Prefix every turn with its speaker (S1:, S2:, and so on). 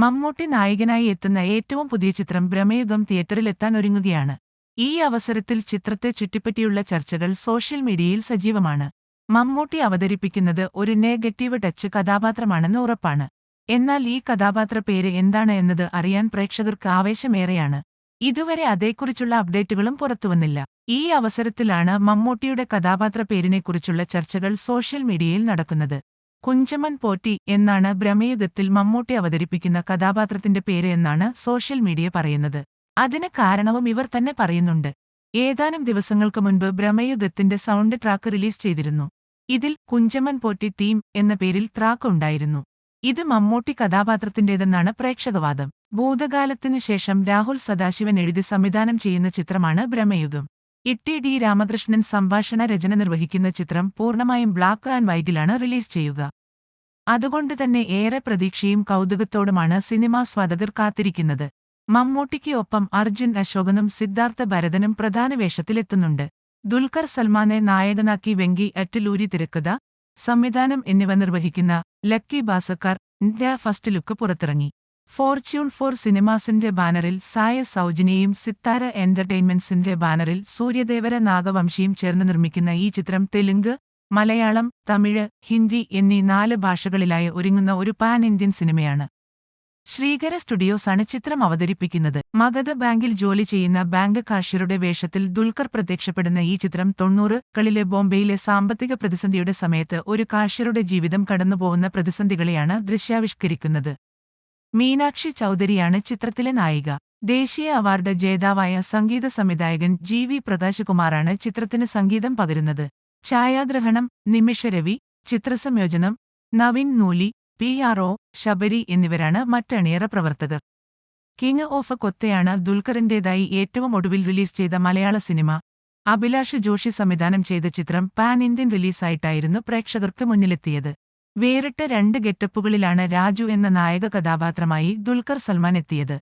S1: മമ്മൂട്ടി നായകനായി എത്തുന്ന ഏറ്റവും പുതിയ ചിത്രം ബ്രഹ്മയുഗം തിയേറ്ററിലെത്താൻ ഒരുങ്ങുകയാണ്. ഈ അവസരത്തിൽ ചിത്രത്തെ ചുറ്റിപ്പറ്റിയുള്ള ചർച്ചകൾ സോഷ്യൽ മീഡിയയിൽ സജീവമാണ്. മമ്മൂട്ടി അവതരിപ്പിക്കുന്നത് ഒരു നെഗറ്റീവ് ടച്ച് കഥാപാത്രമാണെന്ന് ഉറപ്പാണ്. എന്നാൽ ഈ കഥാപാത്ര പേര് എന്താണ് എന്നത് അറിയാൻ പ്രേക്ഷകർക്ക് ആവേശമേറെയാണ്. ഇതുവരെ അതേക്കുറിച്ചുള്ള അപ്ഡേറ്റുകളും പുറത്തുവന്നില്ല. ഈ അവസരത്തിലാണ് മമ്മൂട്ടിയുടെ കഥാപാത്ര പേരിനെക്കുറിച്ചുള്ള ചർച്ചകൾ സോഷ്യൽ മീഡിയയിൽ നടക്കുന്നത്. കുഞ്ചമൻ പോറ്റി എന്നാണ് ബ്രഹ്മയുഗത്തിൽ മമ്മൂട്ടി അവതരിപ്പിക്കുന്ന കഥാപാത്രത്തിന്റെ പേര് എന്നാണ് സോഷ്യൽ മീഡിയ പറയുന്നത്. അതിന് കാരണവും ഇവർ തന്നെ പറയുന്നുണ്ട്. ഏതാനും ദിവസങ്ങൾക്ക് മുൻപ് ബ്രഹ്മയുഗത്തിന്റെ സൗണ്ട് ട്രാക്ക് റിലീസ് ചെയ്തിരുന്നു. ഇതിൽ കുഞ്ചമൻ പോറ്റി തീം എന്ന പേരിൽ ട്രാക്ക് ഉണ്ടായിരുന്നു. ഇത് മമ്മൂട്ടി കഥാപാത്രത്തിന്റേതെന്നാണ് പ്രേക്ഷകവാദം. ഭൂതകാലത്തിനു ശേഷം രാഹുൽ സദാശിവൻ എഴുതി സംവിധാനം ചെയ്യുന്ന ചിത്രമാണ് ഭ്രമയുഗം. ഇട്ടി ഡി രാമകൃഷ്ണൻ സംഭാഷണ രചന നിർവഹിക്കുന്ന ചിത്രം പൂർണമായും ബ്ലാക്ക് ആൻഡ് വൈറ്റിലാണ് റിലീസ് ചെയ്യുക. അതുകൊണ്ട് തന്നെ ഏറെ പ്രതീക്ഷയും കൗതുകത്തോടുമാണ് സിനിമാ സ്വാതകർ കാത്തിരിക്കുന്നത്. മമ്മൂട്ടിക്ക് ഒപ്പം അർജുൻ അശോകനും സിദ്ധാർത്ഥ ഭരതനും പ്രധാന വേഷത്തിലെത്തുന്നുണ്ട്. ദുൽഖർ സൽമാനെ നായകനാക്കി വെങ്കി അറ്റലൂരി തിരക്കഥ സംവിധാനം എന്നിവ നിർവഹിക്കുന്ന lucky Baskhar India first look പുറത്തിറങ്ങി. ഫോർച്യൂൺ ഫോർ സിനിമാസിന്റെ ബാനറിൽ സായ സൗജന്യയും സിത്താര എന്റർടൈൻമെന്റ്സിന്റെ ബാനറിൽ സൂര്യദേവര നാഗവംശിയും ചേർന്ന് നിർമ്മിക്കുന്ന ഈ ചിത്രം തെലുങ്ക് മലയാളം തമിഴ് ഹിന്ദി എന്നീ നാല് ഭാഷകളിലായി ഒരുങ്ങുന്ന ഒരു പാൻ ഇന്ത്യൻ സിനിമയാണ്. ശ്രീകര സ്റ്റുഡിയോസാണ് ചിത്രം അവതരിപ്പിക്കുന്നത്. മഗധ ബാങ്കിൽ ജോലി ചെയ്യുന്ന ബാങ്ക് കാഷ്യറുടെ വേഷത്തിൽ ദുൽഖർ പ്രത്യക്ഷപ്പെടുന്ന ഈ ചിത്രം തൊണ്ണൂറുകളിലെ ബോംബെയിലെ സാമ്പത്തിക പ്രതിസന്ധിയുടെ സമയത്ത് ഒരു കാഷ്യറുടെ ജീവിതം കടന്നുപോകുന്ന പ്രതിസന്ധികളെയാണ് ദൃശ്യാവിഷ്കരിക്കുന്നത്. മീനാക്ഷി ചൗധരിയാണ് ചിത്രത്തിലെ നായിക. ദേശീയ അവാർഡ് ജേതാവായ സംഗീത സംവിധായകൻ ജി വി പ്രകാശകുമാറാണ് ചിത്രത്തിന് സംഗീതം പകരുന്നത്. ഛായാഗ്രഹണം Nimish Ravi ചിത്രസംയോജനം Naveen Nooli P R O Sabari എന്നിവരാണ് മറ്റണിയറ പ്രവർത്തകർ. കിങ് ഓഫ് കൊത്തയാണ് ദുൽഖറിന്റേതായി ഏറ്റവും ഒടുവിൽ റിലീസ് ചെയ്ത മലയാള സിനിമ. അഭിലാഷ് ജോഷി സംവിധാനം ചെയ്ത ചിത്രം പാൻ ഇന്ത്യൻ റിലീസായിട്ടായിരുന്നു പ്രേക്ഷകർക്ക് മുന്നിലെത്തിയത്. വേറിട്ട രണ്ട് ഗെറ്റപ്പുകളിലാണ് രാജു എന്ന നായക കഥാപാത്രമായി ദുൽഖർ സൽമാൻ എത്തിയത്.